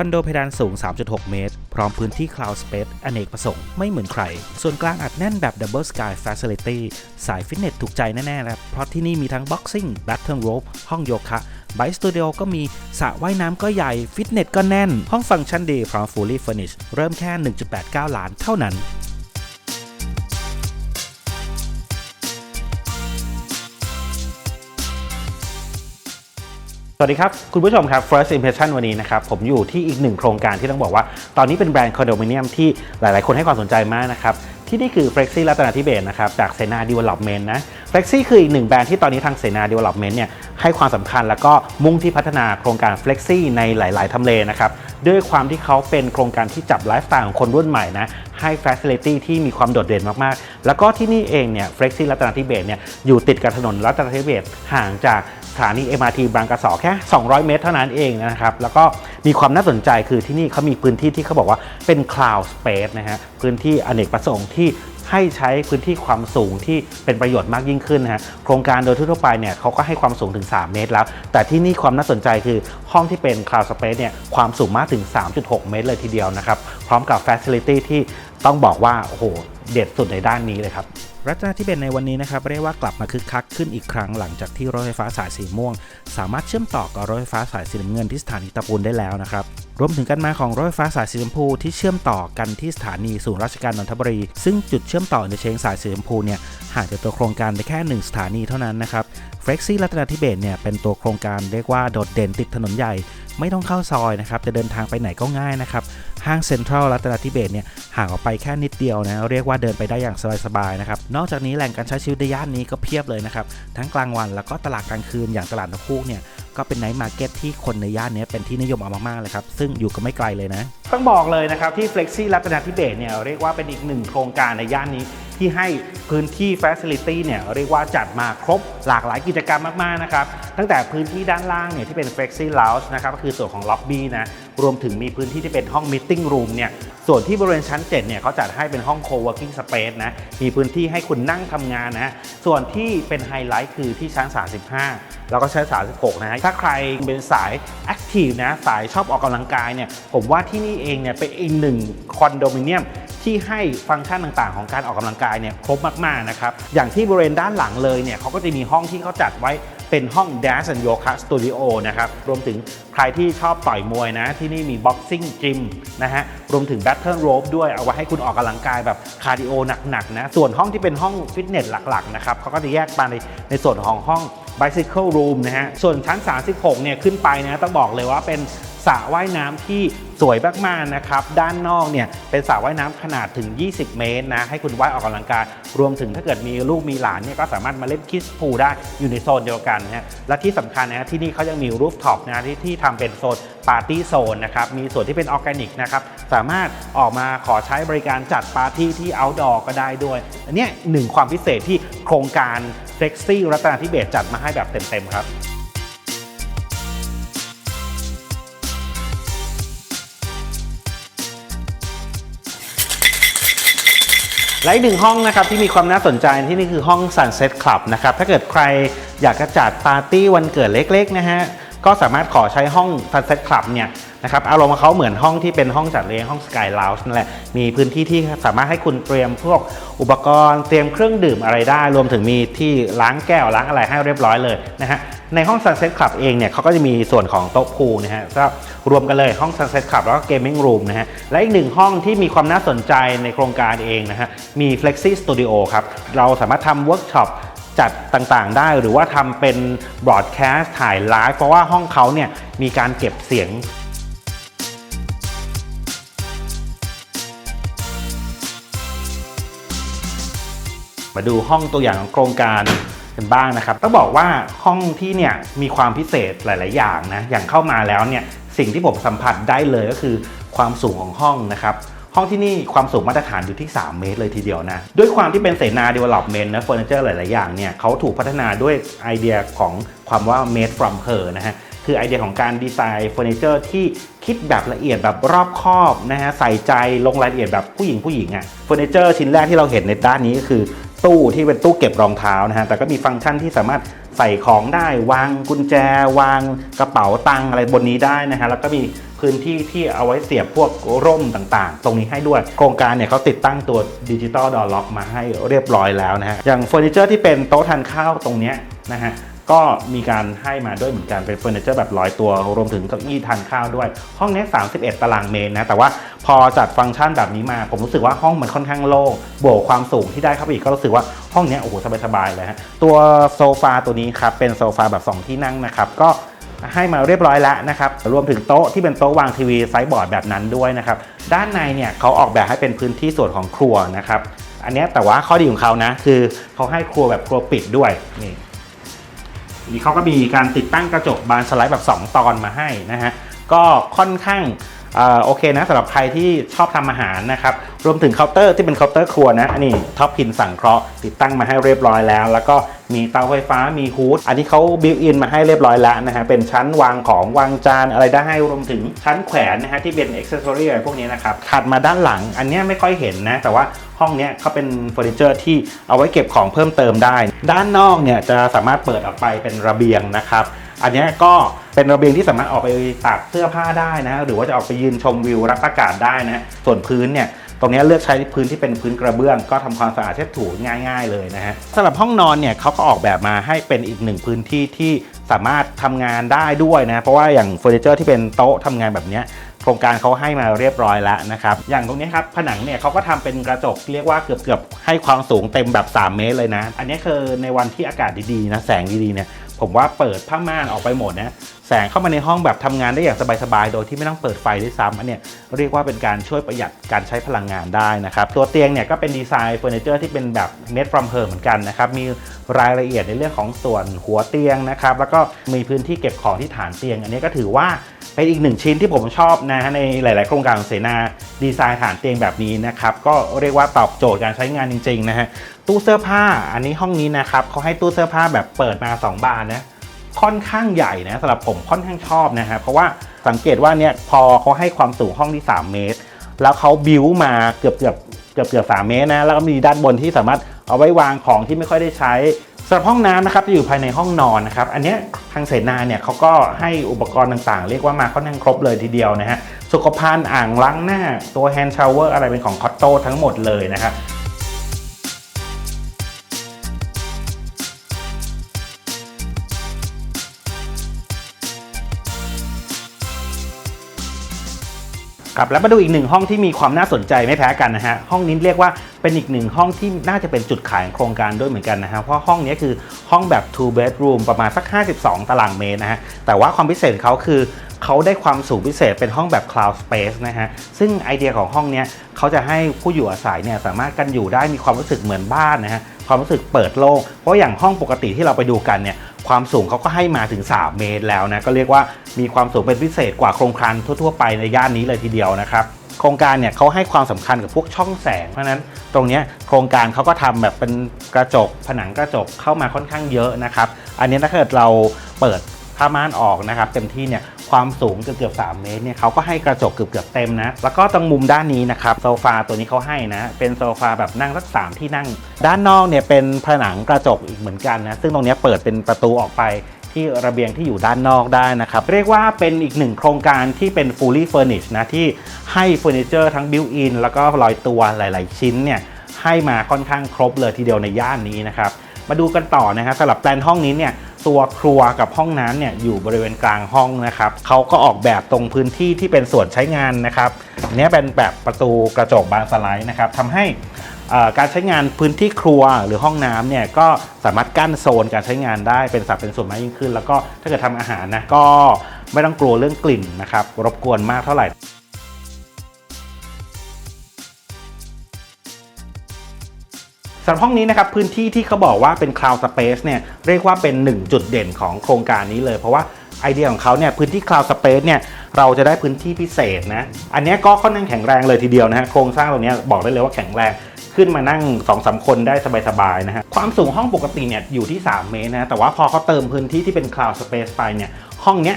คอนโดเพดานสูง 3.6 เมตร พร้อมพื้นที่ Cloud Space อเนกประสงค์ไม่เหมือนใคร ส่วนกลางอัดแน่นแบบ Double Sky Facility สายฟิตเนสถูกใจแน่ๆนะครับเพราะที่นี่มีทั้ง Boxing Battle Rope ห้องโยคะไบสตูดิโอก็มีสระว่ายน้ำก็ใหญ่ ฟิตเนสก็แน่น ห้องฟังก์ชันดีพร้อม Fully Furnished เริ่มแค่ 1.89 ล้านเท่านั้น สวัสดีครับ คุณผู้ชมครับ First Impression วันนี้นะครับ ผมอยู่ที่อีกหนึ่งโครงการที่ต้องบอกว่า ตอนนี้เป็นแบรนด์คอนโดมิเนียมที่หลาย ๆ คนให้ความสนใจมากนะครับ ที่นี่คือ Flexi รัตนาธิเบศนะครับ จากเซนา Development นะ Flexi คืออีกหนึ่งแบรนด์ที่ตอนนี้ทางเซนา Development เนี่ยให้ความสำคัญแล้วก็มุ่งที่พัฒนาโครงการ Flexi ในหลาย ๆทำเลนะครับด้วยความที่เขาเป็นโครงการที่จับไลฟ์สไตล์ของคนรุ่นใหม่นะให้ Facility ที่มีความโดดเด่นมาก ๆ แล้วก็ที่นี่เองเนี่ย Flexi รัตนาธิเบศเนี่ยอยู่ติดกับถนนรัตนาธิเบศห่างจาก ถานี MRT บางกระสอแค่ 200 เมตรเท่านั้นเองนะครับ แล้วก็มีความน่าสนใจคือที่นี่เขามีพื้นที่ที่เขาบอกว่าเป็น Cloud Space นะฮะพื้นที่อเนกประสงค์ที่ให้ใช้พื้นที่ความสูงที่เป็นประโยชน์มากยิ่งขึ้นนะฮะโครงการโดยทั่วไปเนี่ยเขาก็ให้ความสูงถึง 3 เมตรแล้ว แต่ที่นี่ความน่าสนใจคือห้องที่เป็น Cloud Space เนี่ยความสูงมากถึง 3.6 เมตรเลยทีเดียวนะครับ พร้อมกับ Facility ที่ต้องบอกว่า โอ้โห เด็ดสุดในด้านนี้เลยครับรัฐนาธิเบศในวันนี้นะครับเรียกว่ากลับมาคึกคักขึ้นอีกครั้งหลังจากที่รถไฟฟ้าสายสีม่วง สามารถเชื่อมต่อกับรถไฟฟ้าสายสีน้ำเงินที่สถานีตะปูนได้แล้วนะครับรวมถึงการมาของรถไฟฟ้าสายสีชมพูที่เชื่อมต่อกันที่สถานีศูนย์ราชการนนทบุรี ซึ่งจุดเชื่อมต่อในเชิงสายสีชมพูเนี่ยห่างจากตัวโครงการไปแค่หนึ่งสถานีเท่านั้นนะครับ เฟล็กซี่รัตนาธิเบศเนี่ยเป็นตัวโครงการเรียกว่าโดดเด่นติดถนนใหญ่ ไม่ต้องเข้าซอยนะครับจะเดินทางไปไหนก็ง่ายนะครับห้างเซ็นทรัลรัตนาธิเบศเนี่ยห่างออกไปแค่นิดเดียวนะเรียกว่าเดินไปได้อย่างสบายๆนะครับนอกจากนี้แหล่งการใช้ชีวิตในย่านนี้ก็เพียบเลยนะครับทั้งกลางวันแล้วก็ตลาดกลางคืนอย่างตลาดนกคูกเนี่ยก็เป็นไนท์มาร์เก็ตที่คนในย่านนี้เป็นที่นิยมเอามากๆเลยครับ ซึ่งอยู่ก็ไม่ไกลเลยนะ ต้องบอกเลยนะครับที่ Flexi รัตนาธิเบศเนี่ยเรียกว่าเป็นอีกหนึ่งโครงการในย่านนี้ ที่ให้พื้นที่ Facility เนี่ยเรียกว่าจัดมาครบหลากหลายกิจกรรมมากๆนะครับตั้งแต่พื้นที่ด้านล่างเนี่ยที่เป็น Flexi Lounge นะครับก็คือส่วนของล็อบบี้นะรวมถึงมีพื้นที่ที่เป็นห้อง Meeting Room เนี่ย ส่วนที่บริเวณชั้น 7 เนี่ยเขาจัดให้เป็นห้อง Co-working Space นะ มีพื้นที่ให้คุณนั่งทำงานนะ ส่วนที่เป็นไฮไลท์คือที่ชั้น 35 แล้วก็ชั้น 36 นะฮะ ถ้าใครเป็นสาย Active นะ สายชอบออกกำลังกายเนี่ย ผมว่าที่นี่เองเนี่ยเป็นอีกหนึ่งคอนโดมิเนียมที่ให้ฟังก์ชันต่างๆ ของการออกกำลังกายเนี่ยครบมากๆนะครับ อย่างที่บริเวณด้านหลังเลยเนี่ยเขาก็จะมีห้องที่เขาจัดไว้ เป็นห้อง Dance and Yoga Studio นะครับ รวมถึงใครที่ชอบต่อยมวยนะ ที่นี่มี Boxing Gym นะฮะ รวมถึง Battle Rope ด้วยเอาไว้ให้คุณออกกำลังกายแบบคาร์ดิโอหนักๆนะ ส่วนห้องที่เป็นห้องฟิตเนสหลักๆนะครับเขาก็จะแยกมาในในส่วนของห้อง Bicycle Room นะฮะ ส่วนชั้น 36 เนี่ยขึ้นไปนะต้องบอกเลยว่าเป็น สระว่ายน้ำที่สวยมากๆนะครับ ด้านนอกเนี่ยเป็นสระว่ายน้ำขนาดถึง 20 เมตรนะ ให้คุณว่ายออกกำลังกาย รวมถึงถ้าเกิดมีลูกมีหลานเนี่ยก็สามารถมาเล่นคิสพูได้อยู่ในโซนเดียวกันนะฮะและที่สำคัญนะที่นี่เขายังมีรูฟท็อปนะที่ที่ทำเป็นโซนปาร์ตี้โซนนะครับ มีส่วนที่เป็นออร์แกนิกนะครับ สามารถออกมาขอใช้บริการจัดปาร์ตี้ที่ outdoor ก็ได้ด้วย อันนี้หนึ่งความพิเศษที่โครงการเฟล็กซี่รัตนาธิเบศจัดมาให้แบบเต็มๆครับ และอีกหนึ่งห้องนะครับที่มีความน่าสนใจที่นี่คือห้อง Sunset Club นะครับถ้าเกิดใครอยากจะจัดปาร์ตี้วันเกิดเล็กๆนะฮะ ก็สามารถขอใช้ห้อง Sunset Club เนี่ยนะครับอารมณ์เขาเหมือนห้องที่เป็นห้องจัดเลี้ยงห้อง Sky Lounge นั่นแหละ มีพื้นที่ที่สามารถให้คุณเตรียมพวกอุปกรณ์เตรียมเครื่องดื่มอะไรได้ รวมถึงมีที่ล้างแก้วล้างอะไรให้เรียบร้อยเลยนะฮะในห้อง Sunset Club เองเนี่ยเขาก็จะมีส่วนของโต๊ะพูลนะฮะก็รวมกันเลยห้อง Sunset Club แล้วก็ Gaming Room นะฮะและอีกหนึ่งห้องที่มีความน่าสนใจในโครงการเองนะฮะมี Flexi Studio ครับเราสามารถทำเวิร์กช็อป จัดต่างๆ ได้หรือว่าทำเป็นบรอดแคสต์ถ่ายไลฟ์เพราะว่าห้องเขาเนี่ยมีการเก็บเสียงมาดูห้องตัวอย่างของโครงการกันบ้างนะครับ ต้องบอกว่าห้องที่เนี่ยมีความพิเศษหลาย ๆ อย่างนะ อย่างเข้ามาแล้วเนี่ยสิ่งที่ผมสัมผัสได้เลยก็คือความสูงของห้องนะครับ ห้องที่นี่ความสูงมาตรฐานอยู่ที่ 3 เมตรเลยทีเดียวนะ ด้วยความที่เป็นเสนา development นะเฟอร์นิเจอร์หลาย ๆ อย่างเนี่ยเขาถูกพัฒนาด้วยไอเดียของความว่า made from her นะฮะคือไอเดียของการดีไซน์เฟอร์นิเจอร์ที่คิดแบบละเอียดแบบรอบคอบนะฮะใส่ใจลงรายละเอียดแบบผู้หญิงผู้หญิงอะ่ะเฟอร์นิเจอร์ชิ้นแรกที่เราเห็นในด้านนี้ก็คือตู้ที่เป็นตู้เก็บรองเท้านะฮะแต่ก็มีฟังก์ชันที่สามารถ ใส่ของได้วางกุญแจ วางกระเป๋าตังอะไรบนนี้ได้นะฮะแล้วก็มีพื้นที่ที่เอาไว้เสียบพวกร่มต่างๆ ตรงนี้ให้ด้วย โครงการเนี่ยเขาติดตั้งตัวดิจิตอลดอล็อกมาให้เรียบร้อยแล้วนะฮะอย่างเฟอร์นิเจอร์ที่เป็นโต๊ะทานข้าวตรงเนี้ยนะฮะ ก็มีการให้มาด้วยเหมือนกันเป็นเฟอร์นิเจอร์แบบร้อยตัว รวมถึงเก้าอี้ทานข้าวด้วย ห้องนี้ 31 ตารางเมตรนะ แต่ว่าพอจัดฟังก์ชันแบบนี้มา ผมรู้สึกว่าห้องมันค่อนข้างโล่งบวกความสูงที่ได้เข้าไปอีกก็รู้สึกว่าห้องนี้โอ้โหสบายๆเลยฮะตัวโซฟาตัวนี้ครับเป็นโซฟาแบบ 2 ที่นั่งนะครับก็ให้มาเรียบร้อยแล้วนะครับ รวมถึงโต๊ะที่เป็นโต๊ะวางทีวีไซส์บอร์ดแบบนั้นด้วยนะครับ ด้านในเนี่ยเขาออกแบบให้เป็นพื้นที่ส่วนของครัวนะครับ อันนี้แต่ว่าข้อดีของเขานะคือเขาให้ครัวแบบครัวปิดด้วยนี่ นี่เขาก็มีการติดตั้งกระจกบานสไลด์แบบ 2 ตอนมาให้นะฮะก็ค่อนข้างอ่อโอเคนะสำหรับใครที่ชอบทำอาหารนะครับรวมถึงเคาน์เตอร์ที่เป็นเคาน์เตอร์ครัวนะอันนี้ท็อปพินสั่งเคราะห์ติดตั้งมาให้เรียบร้อยแล้ว แล้วก็มีเตาไฟฟ้ามีฮูดอันนี้เขาบิวอินมาให้เรียบร้อยแล้วนะฮะเป็นชั้นวางของวางจานอะไรได้ให้รวมถึงชั้นแขวนนะฮะที่เป็นอ็อกเซสซอรี่อะไรพวกนี้นะครับถัดมาด้านหลังอันนี้ไม่ค่อยเห็นนะ แต่ว่าห้องเนี้ยเขาเป็นเฟอร์นิเจอร์ที่เอาไว้เก็บของเพิ่มเติมได้ ด้านนอกเนี่ยจะสามารถเปิดออกไปเป็นระเบียงนะครับอันนี้ก็เป็นระเบียงที่สามารถออกไปตากเสื้อผ้าได้นะ หรือว่าจะออกไปยืนชมวิวรับอากาศได้นะ ส่วนพื้นเนี่ย ตรงนี้เลือกใช้พื้นที่เป็นพื้นกระเบื้อง ก็ทำความสะอาดเช็ดถูง่าย ๆ เลยนะฮะสำหรับห้องนอนเนี่ยเขาก็ออกแบบมาให้เป็นอีกหนึ่งพื้นที่ที่สามารถทำงานได้ด้วยนะ เพราะว่าอย่างเฟอร์นิเจอร์ที่เป็นโต๊ะทำงานแบบนี้โครงการเขาให้มาเรียบร้อยแล้วนะครับ อย่างตรงนี้ครับผนังเนี่ยเขาก็ทำเป็นกระจกเรียกว่าเกือบเกือบๆให้ความสูงเต็มแบบ 3 เมตรเลยนะ อันนี้คือในวันที่อากาศดีๆนะแสงดีๆเนี่ย ผมว่าเปิดผ้าม่านออกไปหมดนะแสงเข้ามาในห้องแบบทำงานได้อย่างสบายๆ โดยที่ไม่ต้องเปิดไฟด้วยซ้ำอันเนี้ยเรียกว่าเป็นการช่วยประหยัดการใช้พลังงานได้นะครับ ตัวเตียงเนี่ยก็เป็นดีไซน์เฟอร์นิเจอร์ที่เป็นแบบ made from her เหมือนกันนะครับ มีรายละเอียดในเรื่องของส่วนหัวเตียงนะครับ แล้วก็มีพื้นที่เก็บของที่ฐานเตียง อันนี้ก็ถือว่า เป็นอีกหนึ่งชิ้นที่ผมชอบนะฮะในหลาย ๆ โครงการของเสนาดีไซน์ฐานเตียงแบบนี้นะครับ ก็เรียกว่าตอบโจทย์การใช้งานจริง ๆ นะฮะตู้เสื้อผ้าอันนี้ห้องนี้นะครับเขาให้ตู้เสื้อผ้าแบบเปิดมา 2 บานนะค่อนข้างใหญ่นะสำหรับผมค่อนข้างชอบนะฮะเพราะว่าสังเกตว่าเนี่ยพอเขาให้ความสูงห้องที่ 3 เมตร แล้วเขาบิวมาเกือบเกือบเกือบเกือบสามเมตรนะแล้วก็มีด้านบนที่สามารถเอาไว้วางของที่ไม่ค่อยได้ใช้ สำหรับห้องน้ำนะครับจะอยู่ภายในห้องนอนนะครับ อันนี้ทางเสนาเนี่ยเขาก็ให้อุปกรณ์ต่างๆ เรียกว่ามาค่อนข้างครบเลยทีเดียวนะฮะสุขภัณฑ์อ่างล้างหน้าตัวแฮนด์ชาวเวอร์อะไรเป็นของคอตโต้ทั้งหมดเลยนะครับ ครับแล้วมาดูอีกหนึ่งห้องที่มีความน่าสนใจไม่แพ้กันนะฮะห้องนี้เรียกว่าเป็นอีกหนึ่งห้องที่น่าจะเป็นจุดขายของโครงการด้วยเหมือนกันนะฮะเพราะห้องนี้คือห้องแบบ two bedroom ประมาณสัก 52 ตารางเมตรนะฮะแต่ว่าความพิเศษเขาคือเขาได้ความสูงพิเศษเป็นห้องแบบ cloud space นะฮะ ซึ่งไอเดียของห้องนี้เขาจะให้ผู้อยู่อาศัยเนี่ยสามารถกันอยู่ได้มีความรู้สึกเหมือนบ้านนะฮะ ความรู้สึกเปิดโล่งเพราะอย่างห้องปกติที่เราไปดูกันเนี่ยความสูงเขาก็ให้มาถึง 3 เมตรแล้วนะก็เรียกว่ามีความสูงเป็นพิเศษกว่าโครงการทั่ว ๆ ไปในย่านนี้เลยทีเดียวนะครับโครงการเนี่ยเขาให้ความสำคัญกับพวกช่องแสง เพราะนั้นตรงนี้โครงการเขาก็ทำแบบเป็นกระจกผนังกระจกเข้ามาค่อนข้างเยอะนะครับ อันนี้ถ้าเกิดเราเปิดผ้าม่านออกนะครับ เต็มที่เนี่ย ความสูงเกือบเกือบ3เมตรเนี่ยเขาก็ให้กระจกเกือบเกือบเต็มนะ แล้วก็ตรงมุมด้านนี้นะครับโซฟาตัวนี้เขาให้นะ เป็นโซฟาแบบนั่งสักสามที่นั่ง ด้านนอกเนี่ยเป็นผนังกระจกอีกเหมือนกันนะ ซึ่งตรงนี้เปิดเป็นประตูออกไปที่ระเบียงที่อยู่ด้านนอกได้นะครับ เรียกว่าเป็นอีกหนึ่งโครงการที่เป็น fully furnished นะ ที่ให้เฟอร์นิเจอร์ทั้ง built in แล้วก็ลอยตัวหลาย ๆ ชิ้นเนี่ยให้มาค่อนข้างครบเลยทีเดียวในย่านนี้นะครับมาดูกันต่อนะครับสำหรับแปลนห้องนี้เนี่ย ตัวครัวกับห้องน้ำเนี่ยอยู่บริเวณกลางห้องนะครับเขาก็ออกแบบตรงพื้นที่ที่เป็นส่วนใช้งานนะครับอันนี้เป็นแบบประตูกระจกบานสไลด์นะครับทำให้การใช้งานพื้นที่ครัวหรือห้องน้ำเนี่ยก็สามารถกั้นโซนการใช้งานได้เป็นสัดเป็นส่วนมากยิ่งขึ้น แล้วก็ถ้าเกิดทำอาหารนะก็ไม่ต้องกลัวเรื่องกลิ่นนะครับรบกวนมากเท่าไหร่ สำหรับห้องนี้นะครับพื้นที่ที่เขาบอกว่าเป็น Cloud Space เนี่ยเรียกว่าเป็นหนึ่งจุดเด่นของโครงการนี้เลย เพราะว่าไอเดียของเขาเนี่ยพื้นที่ Cloud Space เนี่ยเราจะได้พื้นที่พิเศษนะอันนี้ก็ค่อนข้างแข็งแรงเลยทีเดียวนะฮะโครงสร้างตรงนี้บอกได้เลยว่าแข็งแรงขึ้นมานั่ง2อสคนได้สบายๆนะฮะความสูงห้องปกติเนี่ยอยู่ที่ 3 เมตรนะแต่ว่าพอเขาเติมพื้นที่ที่เป็น Cloud Space ไปเนี่ยห้องเนี้ย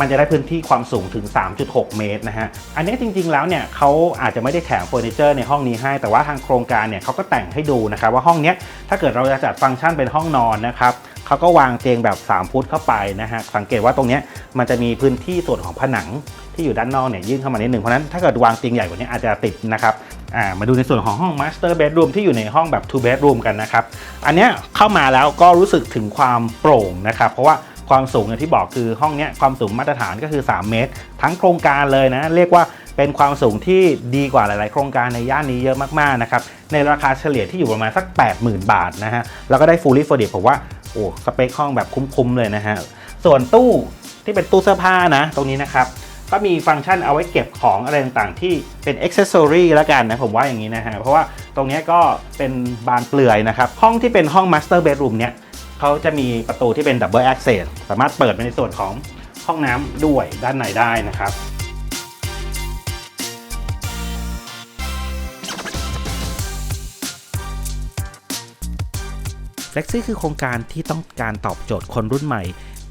มันจะได้พื้นที่ความสูงถึง 3.6 เมตรนะฮะ อันนี้จริงๆ แล้วเนี่ยเขาอาจจะไม่ได้แถมเฟอร์นิเจอร์ในห้องนี้ให้ แต่ว่าทางโครงการเนี่ยเขาก็แต่งให้ดูนะครับว่าห้องนี้ถ้าเกิดเราจะจัดฟังก์ชันเป็นห้องนอนนะครับเขาก็วางเตียงแบบ 3 ฟุตเข้าไปนะฮะ สังเกตว่าตรงนี้มันจะมีพื้นที่ส่วนของผนังที่อยู่ด้านนอกเนี่ยยื่นเข้ามานิดหนึ่งเพราะนั้นถ้าเกิดวางเตียงใหญ่กว่านี้อาจจะติดนะครับมาดูในส่วนของห้อง master bedroom ที่อยู่ในห้องแบบ two bedroom กันนะครับ อันนี้เข้ามาแล้วก็รู้สึกถึงความโปร่งนะครับ เพราะว่า ความสูงอย่างที่บอกคือห้องนี้ความสูงมาตรฐานก็คือ 3 เมตร ทั้งโครงการเลยนะ เรียกว่าเป็นความสูงที่ดีกว่าหลาย ๆ โครงการในย่านนี้เยอะมากๆนะครับในราคาเฉลี่ยที่อยู่ประมาณสัก 80,000 บาทนะฮะแล้วก็ได้ fully f u r n i s h ผมว่าโอ้สเปคห้องแบบคุ้มๆเลยนะฮะส่วนตู้ที่เป็นตู้เสื้อผ้านะตรงนี้นะครับก็มีฟังก์ชันเอาไว้เก็บของอะไรต่างๆ ที่เป็นอ็อกเซอรี่แล้วกันนะผมว่าอย่างนี้นะฮะเพราะว่าตรงนี้ก็เป็นบานเปลือยนะครับ ห้องที่เป็นห้อง Master Bedroom เนี่ย เขาจะมีประตูที่เป็น Double Access สามารถเปิดไปในส่วนของห้องน้ำด้วยด้านในได้นะครับ Flexi คือโครงการที่ต้องการตอบโจทย์คนรุ่นใหม่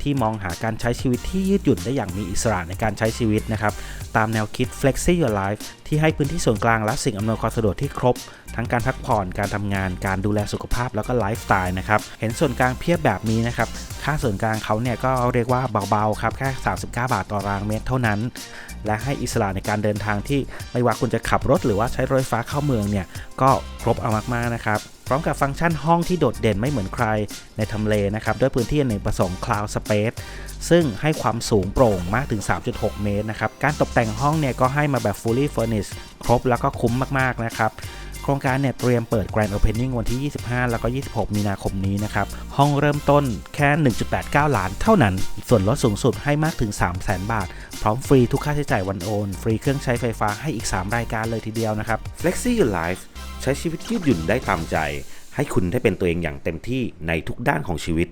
ที่มองหาการใช้ชีวิตที่ยืดหยุ่นได้อย่างมีอิสระในการใช้ชีวิตนะครับ ตามแนวคิด Flexi Your Life ที่ให้พื้นที่ส่วนกลางและสิ่งอำนวยความสะดวกที่ครบ ทั้งการพักผ่อนการทำงานการดูแลสุขภาพแล้วก็ไลฟ์สไตล์นะครับเห็นส่วนกลางเพียบแบบนี้นะครับค่าส่วนกลางเขาเนี่ยก็เรียกว่าเบาๆครับแค่ 39 บาทต่อรางเมตรเท่านั้น และให้อิสระในการเดินทางที่ไม่ว่าคุณจะขับรถหรือว่าใช้รถไฟฟ้าเข้าเมืองเนี่ยก็ครบเอามากๆนะครับพร้อมกับฟังก์ชันห้องที่โดดเด่นไม่เหมือนใครในทำเลนะครับด้วยพื้นที่ในประสงค์ Cloud Space ซึ่งให้ความสูงโปร่งมากถึง 3.6 เมตรนะครับ การตกแต่งห้องเนี่ยก็ให้มาแบบ fully furnished ครบแล้วก็คุ้มมาก ๆ นะครับ โครงการเนี่ยเตรียมเปิด Grand Opening วันที่ 25 แล้วก็ 26 มีนาคมนี้นะครับ ห้องเริ่มต้นแค่ 1.89 ล้านเท่านั้น ส่วนลดสูงสุดให้มากถึง 300,000 บาท พร้อมฟรีทุกค่าใช้จ่ายวันโอน ฟรีเครื่องใช้ไฟฟ้าให้อีก 3 รายการเลยทีเดียวนะครับ Flexi Your Life ใช้ชีวิตยืดหยุ่นได้ตามใจ ให้คุณได้เป็นตัวเองอย่างเต็มที่ในทุกด้านของชีวิต